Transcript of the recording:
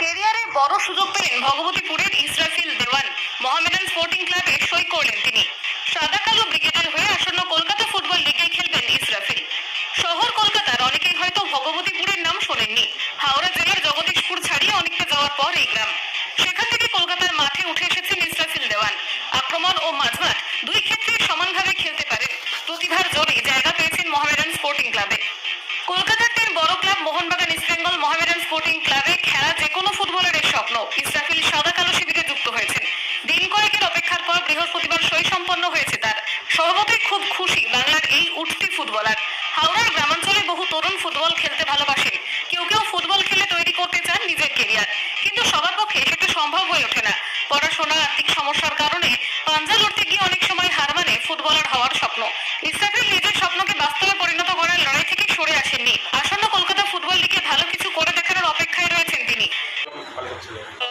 কেরিয়ারে বড় সুযোগ পেলেন ভগবতীপুরের ইসরাফিল দেওয়ান। মোহামেডান স্পোর্টিং ক্লাবে সই করলেন তিনি। সাদা কালো ব্রিগেডের হয়ে আসন্ন কলকাতা ফুটবল লিগে খেলবেন ইসরাফিল। শহর কলকাতার অনেকেই হয়তো ভগবতীপুরের নাম শোনেননি। হাওড়া জেলার জগদীশপুর ছাড়িয়ে অনেকটা যাওয়ার পর এই গ্রাম। সেখান থেকে কলকাতার মাঠে উঠে এসেছেন ইসরাফিল দেওয়ান। আক্রমণ ও মাঝমাঠ দুই ক্ষেত্রেই সমানভাবে খেলতে পারেন প্রতিভার জোরে জায়গা পেয়েছেন মোহামেডান স্পোর্টিং ক্লাবে কলকাতার তিন বড় ক্লাব মোহনবাগান ইস্টবেঙ্গল মোহামেডান স্পোর্টিং ক্লাবে খেলা যে কোনো ফুটবলারের স্বপ্ন ইসরাফিল সাদা কালো শিবিরে যুক্ত হয়েছেন দিন কয়েকের অপেক্ষার পর বৃহস্পতিবার সই সম্পন্ন হয়েছে তার স্বভাবতই খুব খুশি বাংলার এই উঠতি ফুটবলার হাওড়ার গ্রামাঞ্চলে বহু তরুণ ফুটবল খেলতে ভালোবাসে। কেউ কেউ ফুটবল খেলে তৈরি করতে চান নিজের কেরিয়ার কিন্তু সবার পক্ষে সেটা সম্ভব হয়ে ওঠে না। পড়াশোনা, আর্থিক সমস্যার কারণে পাঞ্জা লড়তে গিয়ে অনেক সময় হার মানে ফুটবলার হওয়ার